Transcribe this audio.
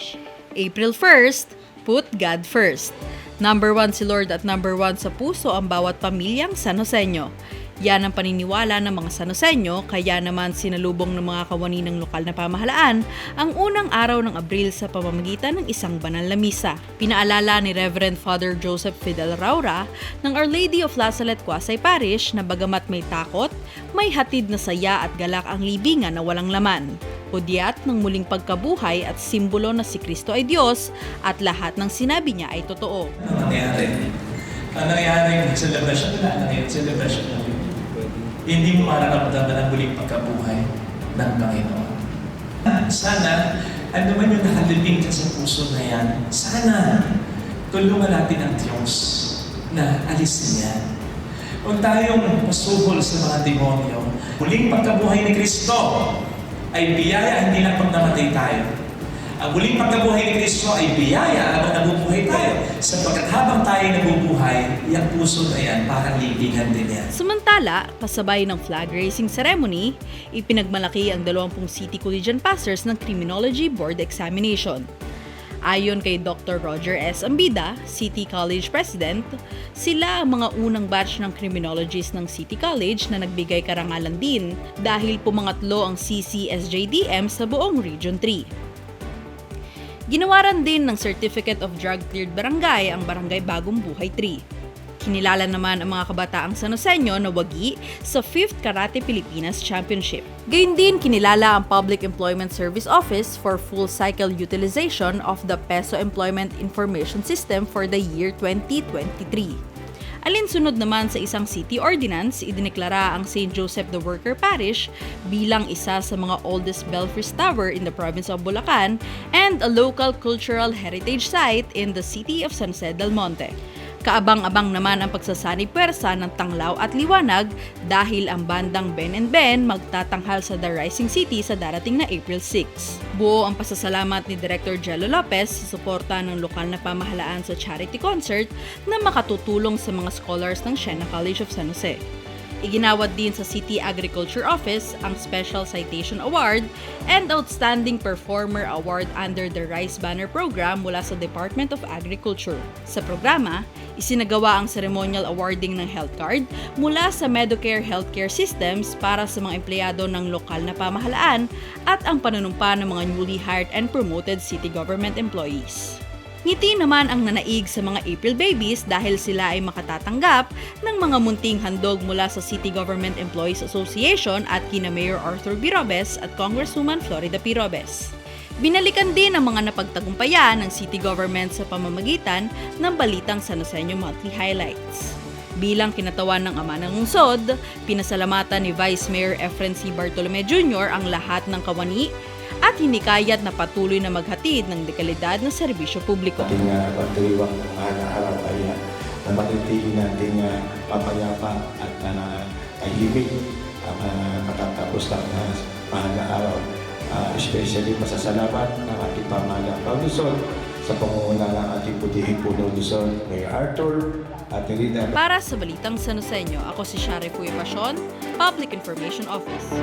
Parish. April 1st, put God first. Number one si Lord at number one sa puso ang bawat pamilyang San. Yan ang paniniwala ng mga San kaya naman sinalubong ng mga kawani ng lokal na pamahalaan ang unang araw ng Abril sa pamamagitan ng isang banal na misa. Pinaalala ni Reverend Father Joseph Fidel Raura ng Our Lady of La Salette Quasay Parish na bagamat may takot, may hatid na saya at galak ang libingan na walang laman. Hudyat ng muling pagkabuhay at simbolo na si Kristo ay Diyos at lahat ng sinabi niya ay totoo. Ano nangyari? Ang nangyari yung celebration na nangyari, celebration na Hindi mo mararamdaman ang muling pagkabuhay ng Panginoon. Sana, ano man yung nakalibing ka sa puso na yan, sana tulungan natin ang Diyos na alisin yan. Huwag tayong masuhol sa mga demonyo. Muling pagkabuhay ni Kristo ay biyaya, hindi lang pag namatay tayo. Ang muling pagkabuhay ni Kristo ay biyaya habang nabubuhay tayo. Sapagkat habang tayo nabubuhay, yung puso na yan, parang libingan din yan. Samantala, kasabay ng flag raising ceremony, ipinagmalaki ang 20 City Collegian Pastors ng Criminology Board Examination. Ayon kay Dr. Roger S. Ambida, City College President, sila ang mga unang batch ng criminologists ng City College na nagbigay karangalan din dahil pumangatlo ang CCSJDM sa buong Region 3. Ginawaran din ng Certificate of Drug Cleared Barangay ang Barangay Bagong Buhay 3. Kinilala naman ang mga kabataang Sanoseño na wagi sa 5th Karate Pilipinas Championship. Gayun din kinilala ang Public Employment Service Office for full cycle utilization of the Peso Employment Information System for the year 2023. Alinsunod naman sa isang city ordinance, idineklara ang St. Joseph the Worker Parish bilang isa sa mga oldest belfries tower in the province of Bulacan and a local cultural heritage site in the city of San Jose del Monte. Kaabang-abang naman ang pagsasanay pwersa ng Tanglaw at Liwanag dahil ang bandang Ben and Ben magtatanghal sa The Rising City sa darating na April 6. Buo ang pasasalamat ni Director Jello Lopez sa suporta ng lokal na pamahalaan sa charity concert na makatutulong sa mga scholars ng Siena College of San Jose. Iginawad din sa City Agriculture Office ang Special Citation Award and Outstanding Performer Award under the Rice Banner Program mula sa Department of Agriculture. Sa programa, isinagawa ang ceremonial awarding ng health card mula sa Medicare Healthcare Systems para sa mga empleyado ng lokal na pamahalaan at ang panunumpa ng mga newly hired and promoted city government employees. Ngiti naman ang nanaig sa mga April babies dahil sila ay makatatanggap ng mga munting handog mula sa City Government Employees Association at kina Mayor Arthur Birobes at Congresswoman Florida Pirobes. Binalikan din ang mga napagtagumpayan ng city government sa pamamagitan ng Balitang San Joseño Monthly Highlights. Bilang kinatawan ng ama ng lungsod, pinasalamatan ni Vice Mayor Efren C. Bartolome Jr. ang lahat ng kawani at hinikayat na patuloy na maghatid ng dekalidad na serbisyo publiko. ating uh, pagdiriwang ng araw-araw ay uh, na manatili nating uh, papayapa at uh, tahimik ang uh, katatapos lang na mahal araw. Uh, especially masasalamat ng ating pamahalang Luzon sa pangunguna ng ating putihing puno Luzon, Mayor Arthur, at Rina Para sa Balitang San Joseño, ako si Shari Puy Pasyon, Public Information Office.